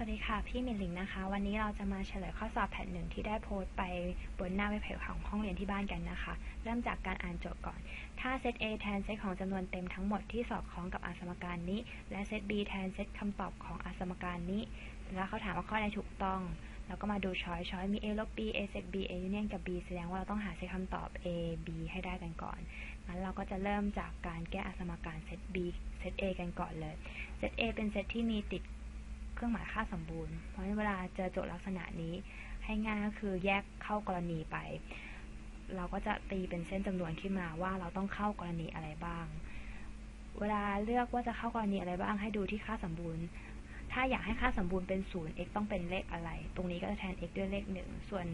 สวัสดีค่ะ พี่มินลิงนะคะ วันนี้เราจะมาเฉลยข้อสอบแผ่นหนึ่งที่ได้โพสต์ไปบนหน้าเว็บเพจของห้องเรียนที่บ้านกันนะคะ เริ่มจากการอ่านโจทย์ก่อน ถ้าเซต A แทนเซตของจำนวนเต็มทั้งหมดที่สอดคล้องกับอาสมการนี้ และเซต B แทนเซตคำตอบของอาสมการนี้ แล้วเขาถามว่าข้อใดถูกต้องแล้วก็มาดูช้อยช้อยมี A ลบ B A เซต B A ยูเนียนกับ B แสดงว่าเราต้องหาเซตคำตอบ A B ให้ได้กันก่อนงั้นเราก็จะเริ่มจากการแก้อาสมการเซต B เซต A กันก่อนเลย เซต A เป็นเซตที่มีติด เครื่องหมายค่าสมบูรณ์ เพราะฉะนั้นเวลาเจอโจทย์ลักษณะนี้ ให้ง่ายก็คือแยกเข้ากรณีไป เราก็จะตีเป็นเส้นจำนวนขึ้นมาว่าเราต้องเข้ากรณีอะไรบ้าง เวลาเลือกว่าจะเข้ากรณีอะไรบ้าง ให้ดูที่ค่าสมบูรณ์ ถ้าอยากให้ค่าสมบูรณ์เป็นศูนย์ x ต้องเป็นเลขอะไร ตรงนี้ก็จะแทน x ด้วยเลขหนึ่งส่วน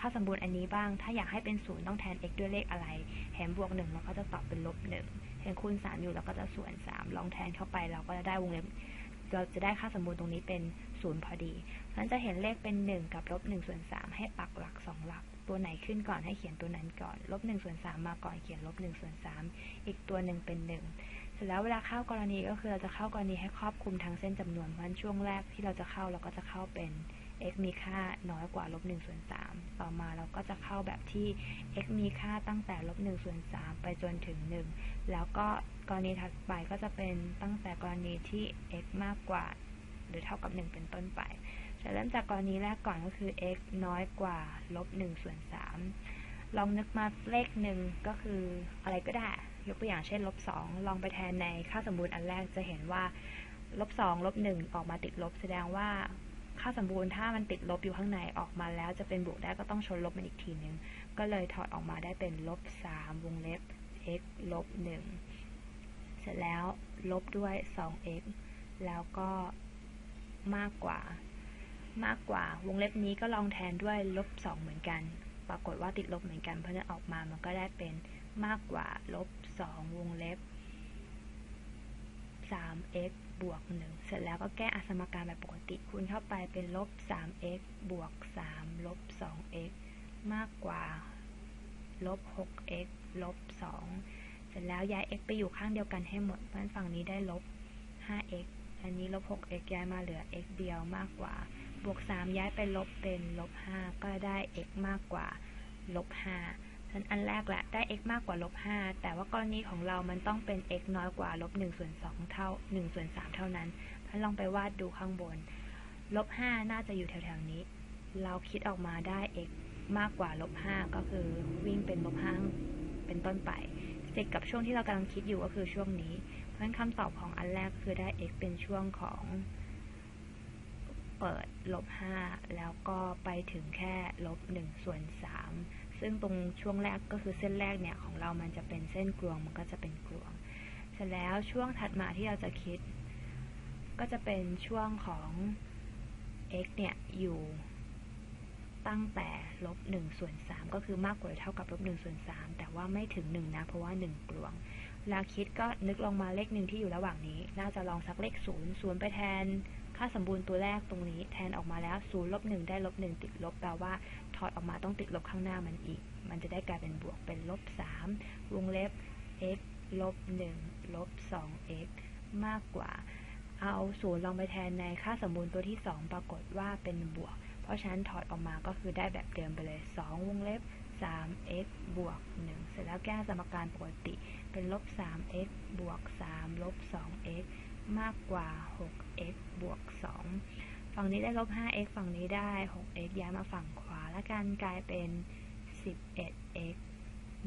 ค่าสมบูรณ์อันนี้บ้าง ถ้าอยากให้เป็นศูนย์ต้องแทน x ด้วยเลขอะไรแถมบวกหนึ่งเราก็จะตอบเป็นลบหนึ่งเห็นคูณสามอยู่เราก็จะส่วนสามลองแทนเข้าไปเราก็จะได้วงเล็บ เราจะได้ค่าสมบูรณ์ตรงนี้เป็นศูนย์พอดีเพราะฉะนั้นจะเห็นเลขเป็น 1 กับลบ1ส่วน3ให้ปักหลัก 2 หลัก ตัวไหนขึ้นก่อนให้เขียนตัวนั้นก่อน ลบ1ส่วน3มาก่อนเขียนลบ1ส่วน3อีกตัวหนึ่งเป็น 1 เสร็จแล้วเวลาเข้ากรณีก็คือเราจะเข้ากรณีให้ครอบคลุมทั้งเส้นจำนวนเพราะฉะนั้นช่วงแรกที่เราจะเข้าเราก็จะเข้าเป็น x มีค่าน้อยกว่าลบ1ส่วน3ต่อมาเราก็จะเข้าแบบที่ x มีค่าตั้งแต่ลบ1ส่วน3ไปจนถึง1แล้วก็กรณีถัดไปก็จะเป็นตั้งแต่กรณีที่ x มากกว่า หรือเท่ากับ1เป็นต้นไปจะเริ่มจากกรณีแรกก่อนก็คือ x น้อยกว่าลบ1ส่วน3ลองนึกมาเลขหนึ่งก็คืออะไรก็ได้ ยกตัวอย่างเช่นลบ2ลองไปแทนในค่าสมบูรณ์อันแรกจะเห็นว่าลบ2ลบ1ออกมาติดลบแสดงว่า ค่าสมบูรณ์ถ้ามันติดลบอยู่ข้างในออกมาแล้วจะเป็นบวกได้ก็ต้องชนลบมันอีกทีนึง ก็เลยถอดออกมาได้เป็นลบ3วงเล็บ x ลบ1เสร็จแล้วลบด้วย 2x แล้วก็มากกว่า มากกว่าวงเล็บนี้ก็ลองแทนด้วยลบ 2 เหมือนกัน ปรากฏว่าติดลบเหมือนกันเพราะนั้นออกมามันก็ได้เป็นมากกว่าลบ 2 วงเล็บ 3x บวก 1 เสร็จแล้วก็แก้อสมการแบบปกติคูณเข้าไปเป็นลบ 3x บวก 3 ลบ 2x มากกว่าลบ 6x ลบ 2 เสร็จแล้วย้าย x ไปอยู่ข้างเดียวกันให้หมดเพราะฉะนั้นฝั่งนี้ได้ลบ 5x อันนี้ลบ 6x ย้ายมาเหลือ x เดียวมากกว่า บวก 3 ย้ายไปลบเป็นลบ 5 ก็ได้ x มากกว่าลบ 5 นั้นอันแรกแหละได้ x มากกว่าลบ5แต่ว่ากรณีของเรามันต้องเป็น x น้อยกว่าลบ1ส่วน2เท่า1ส่วน3เท่านั้นพันลองไปวาดดูข้างบน ลบ5น่าจะอยู่แถวๆนี้ เราคิดออกมาได้ x มากกว่าลบ5ก็คือวิ่งเป็นลบ5เป็นต้นไป เสร็จกับช่วงที่เรากำลังคิดอยู่ก็คือช่วงนี้ เพราะฉะนั้นคำตอบของอันแรกคือได้ x เป็นช่วงของเปิดลบ5แล้วก็ไปถึงแค่ลบ1ส่วน3 ซึ่งตรงช่วงแรกก็คือเส้นแรกเนี่ยของเรามันจะเป็นเส้นกลวงมันก็จะเป็นกลวง เสร็จแล้วช่วงถัดมาที่เราจะคิด ก็จะเป็นช่วงของ x เนี่ยอยู่ตั้งแต่ลบ1ส่วน3ก็คือมากกว่าหรือเท่ากับลบ1ส่วน3แต่ว่าไม่ถึง 1 นะ เพราะว่า 1 กลวงเวลาคิดก็นึกลงมาเลขหนึ่งที่อยู่ระหว่างนี้ น่าจะลองสักเลข 0 0 ไปแทน ค่าสมบูรณ์ตัวแรกตรงนี้แทนออกมาแล้ว0ลบ1ได้ลบ1ติดลบแปลว่าถอดออกมาต้องติดลบข้างหน้ามันอีก มันจะได้กลายเป็นบวกเป็นลบ3วงเล็บ x ลบ1ลบ 2x มากกว่า เอาศูนย์ลองไปแทนในค่าสมบูรณ์ตัวที่2ปรากฏว่าเป็นบวก เพราะฉะนั้นถอดออกมาก็คือได้แบบเดิมไปเลย2วงเล็บ 3x บวก 1 เสร็จแล้วแก้สมการปกติ เป็นลบ 3x บวก 3 ลบ 2x มากกว่า 6x บวก 2 ฝั่งนี้ได้ลบ 5x ฝั่งนี้ได้ 6x ย้ายมาฝั่งขวา แล้วกันกลายเป็น 11x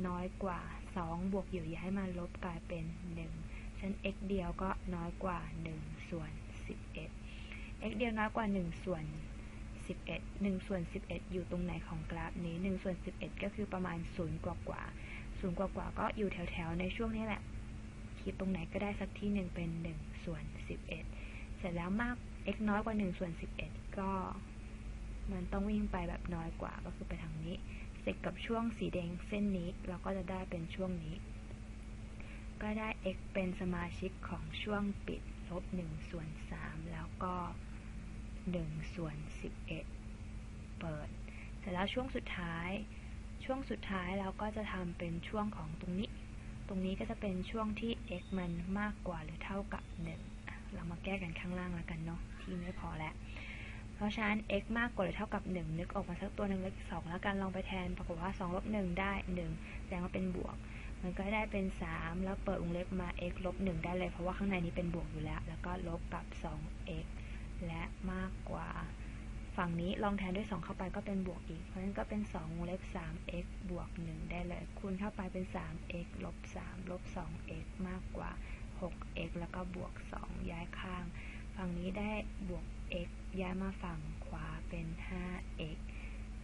น้อยกว่า 2 บวกอยู่ย้ายมาลบกลายเป็น 1ฉัน x เดียวก็น้อยกว่า 1 ส่วน 11 x เดียวน้อยกว่า 1 ส่วน 11 1 ส่วน 11 อยู่ตรงไหนของกราฟนี้ 1 ส่วน 11 ก็คือประมาณ 0 กว่ากว่า0กว่ากว่าก็อยู่แถวๆ ในช่วงนี้แหละ คิดตรงไหนก็ได้สักที่หนึ่งเป็น1ส่วน11เสร็จแล้วมาก x น้อยกว่า1ส่วน11ก็มันต้องวิ่งไปแบบน้อยกว่าก็คือไปทางนี้ เสร็จกับช่วงสีแดงเส้นนี้เราก็จะได้เป็นช่วงนี้ ก็ได้ x เป็นสมาชิกของช่วงปิดลบ1ส่วน3แล้วก็1ส่วน11เปิด เสร็จแล้วช่วงสุดท้าย ช่วงสุดท้ายเราก็จะทำเป็นช่วงของตรงนี้ ตรงนี้ก็จะเป็นช่วงที่ x มันมากกว่าหรือเท่ากับ 1 เรามาแก้กันข้างล่างแล้วกันเนาะที่ไม่พอแล้ว เพราะฉะนั้น x มากกว่าหรือเท่ากับ 1 นึกออกมาสักตัวหนึ่งเลขสองแล้วกันลองไปแทนปรากฏว่า2ลบ1ได้ 1 แสดงว่าเป็นบวก มันก็ได้เป็น 3 แล้วเปิดวงเล็บมา x ลบ1ได้เลยเพราะว่าข้างในนี้เป็นบวกอยู่แล้ว แล้วก็ลบกับ 2x และมากกว่า ฝั่งนี้ลองแทนด้วย 2 เข้าไปก็เป็นบวกอีก เพราะฉะนั้นก็เป็น2วงเล็บ 3x บวก 1 ได้เลย คูณเข้าไปเป็น 3x ลบ 3 ลบ 2x มากกว่า 6x แล้วก็บวก 2 ย้ายข้าง ฝั่งนี้ได้บวก x ย้ายมาฝั่งขวาเป็น 5x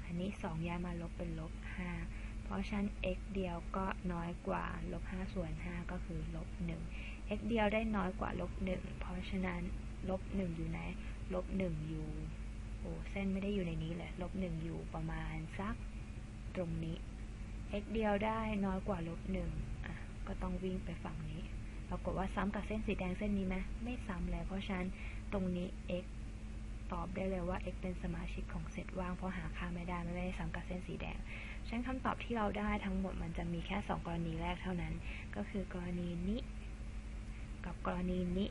อันนี้ 2 ย้ายมาลบเป็นลบ 5 เพราะฉะนั้น x เดียวก็น้อยกว่าลบ 5 ส่วน 5 ก็คือลบ 1 x เดียวได้น้อยกว่าลบ 1 เพราะฉะนั้นลบ 1 อยู่ไหนลบ 1 อยู่ อ้เส้นไม่ได้อยู่ในนี้เลยลบ1อยู่ประมาณสักตรงนี้ x เดียวได้น้อยกว่าลบ1อะก็ต้องวิ่งไปฝั่งนี้ปรากฏว่าซ้ำกับเส้นสีแดงเส้นนี้ไหมไม่ซ้ำเลยเพราะฉะนั้นตรงนี้ x ตอบได้เลยว่า x เป็นสมาชิกของเซตว่างเพราะหาค่าไม่ได้ไม่ได้ซ้ำกับเส้นสีแดงฉะนั้นคำตอบที่เราได้ทั้งหมดมันจะมีแค่ 2 กรณีแรกเท่านั้น ก็คือกรณีนี้ กับกรณีนี้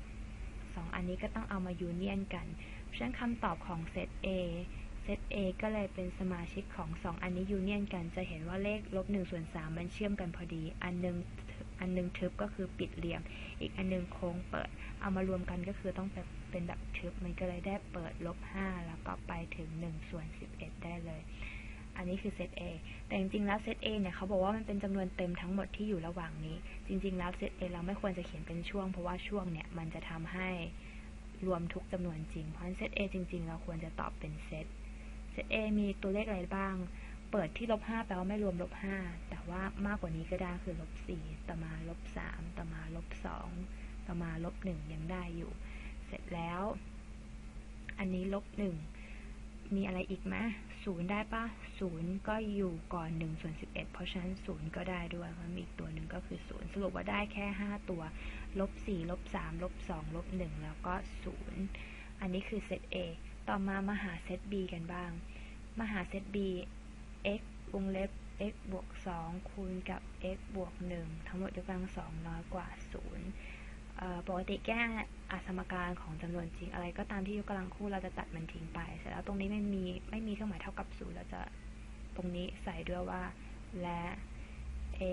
สองอันนี้ก็ต้องเอามายูเนียนกัน ฉะนั้นคำตอบของเซต A เซต A ก็เลยเป็นสมาชิกของ 2 อันนี้ยูเนียนกัน จะเห็นว่าเลขลบ1ส่วน3มันเชื่อมกันพอดี อันนึงอันนึงทึบก็คือปิดเหลี่ยม อีกอันนึงโค้งเปิด เอามารวมกันก็คือต้องแบบเป็นแบบทึบ มันก็เลยได้เปิดลบ 5 แล้วก็ไปถึง1ส่วน11 ได้เลย อันนี้คือเซต A แต่จริงๆแล้วเซต A เนี่ยเขาบอกว่ามันเป็นจำนวนเต็มทั้งหมดที่อยู่ระหว่างนี้ จริง ๆ แล้วเซต A เราไม่ควรจะเขียนเป็นช่วง เพราะว่าช่วงเนี่ยมันจะทำให้ รวมทุกจำนวนจริง เพราะเซต A จริง ๆ เราควรจะตอบเป็นเซต เซต A มีตัวเลขอะไรบ้าง เปิดที่ลบ5แปลว่าไม่รวมลบ5แต่ว่ามากกว่านี้ก็ได้คือลบ4ต่อมาลบ3ต่อมาลบ2ต่อมาลบ1ยังได้อยู่ เสร็จแล้ว อันนี้ลบ1 มีอะไรอีกไหมศูนย์ได้ปะศูนย์ก็อยู่ก่อน1ส่วน11 เพราะฉะนั้นศูนย์ก็ได้ด้วยมันมีอีกตัวหนึ่งก็คือศูนย์สรุปว่าได้แค่ 5 ตัวลบ4ลบ3ลบ2ลบ1แล้วก็0อันนี้คือเซต A ต่อมามาหาเซต B กันบ้าง มาหาเซต B x วงเล็บ x บวก 2 คูณกับ x บวก 1 ทั้งหมดยกกำลังสองน้อยกว่า 0 ปกติแก้อสมการของจำนวนจริงอะไรก็ตามที่ยกกำลังคู่เราจะตัดมันทิ้งไป เสร็จแล้วตรงนี้ไม่มีไม่มีเครื่องหมายเท่ากับศูนย์เราจะตรงนี้ใส่ด้วยว่าและ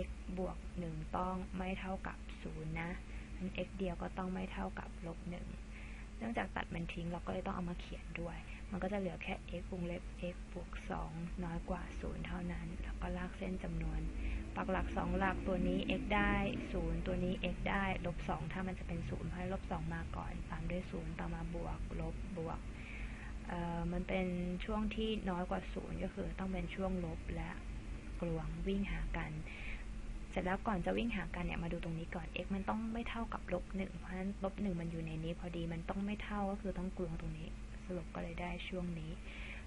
x บวก 1 ต้องไม่เท่ากับ 0 นะ x เดียวก็ต้องไม่เท่ากับลบ1เนื่องจากตัดมันทิ้งเราก็เลยต้องเอามาเขียนด้วย มันก็จะเหลือแค่ x วงเล็บ x บวก 2 น้อยกว่า 0 เท่านั้น แล้วก็ลากเส้นจำนวน ปักหลัก 2 หลักตัวนี้ x ได้ 0 ตัวนี้ x ได้ ลบ 2 ถ้ามันจะเป็น 0 เพราะลบ 2 มาก่อน ตามด้วย 0 ต่อมาบวก ลบ บวก มันเป็นช่วงที่น้อยกว่า 0 ก็คือต้องเป็นช่วงลบและกลวงวิ่งหากัน เสร็จแล้วก่อนจะวิ่งหากันเนี่ยมาดูตรงนี้ก่อน x มันต้องไม่เท่ากับลบหนึ่งเพราะฉะนั้นลบหนึ่งมันอยู่ในนี้พอดี มันต้องไม่เท่าก็คือต้องกลวงตรงนี้ สรุปก็เลยได้ช่วงนี้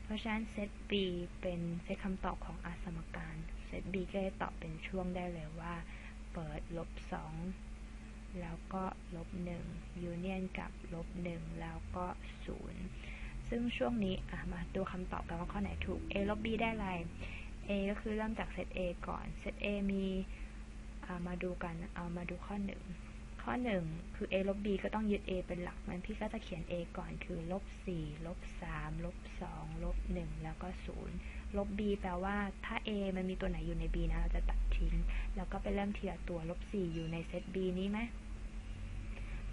เพราะฉะนั้นเซต b เป็นเซตคำตอบของอสมการเซต b ก็เลยตอบเป็นช่วงได้เลยว่า เปิดลบสองแล้วก็ลบหนึ่งยูเนียนกับลบหนึ่งแล้วก็ศูนย์ซึ่งช่วงนี้มาดูคำตอบกันว่าข้อไหนถูก a ลบ b ได้ไร a ก็คือเริ่มจากเซต a ก่อนเซต a มีมาดูกันเอามาดูข้อหนึ่ง ข้อหนึ่งคือ a ลบ b ก็ต้องยึด a เป็นหลักมันพี่ก็จะเขียน a ก่อนคือลบสี่ลบสามลบสองลบหนึ่งแล้วก็ศูนย์ลบ b แปลว่าถ้า a มันมีตัวไหนอยู่ใน b นะ เราจะตัดทิ้ง แล้วก็ไปเริ่มทีละตัวลบสี่อยู่ในเซต b นี้ไหม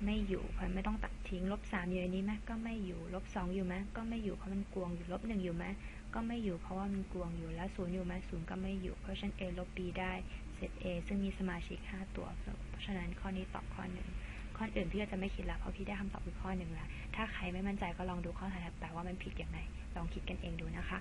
ไม่อยู่เพราะไม่ต้องตัดทิ้งลบสามอยู่ในนี้ไหมก็ไม่อยู่ลบสองอยู่ไหมก็ไม่อยู่เพราะมันกวงอยู่ลบหนึ่งอยู่ไหมก็ไม่อยู่เพราะว่ามันกวงอยู่แล้วศูนย์อยู่ไหมศูนย์ก็ไม่อยู่เพราะฉะนั้น a ลบ b ได้ ซต A ซึ่งมีสมาชิก 5 ตัว เพราะฉะนั้นข้อนี้ตอบข้อหนึ่งข้ออื่นพี่ก็จะไม่คิดละเพราะพี่ได้คำตอบคือข้อหนึ่งละถ้าใครไม่มั่นใจก็ลองดูข้อถัดไปว่ามันผิดอย่างไรลองคิดกันเองดูนะคะ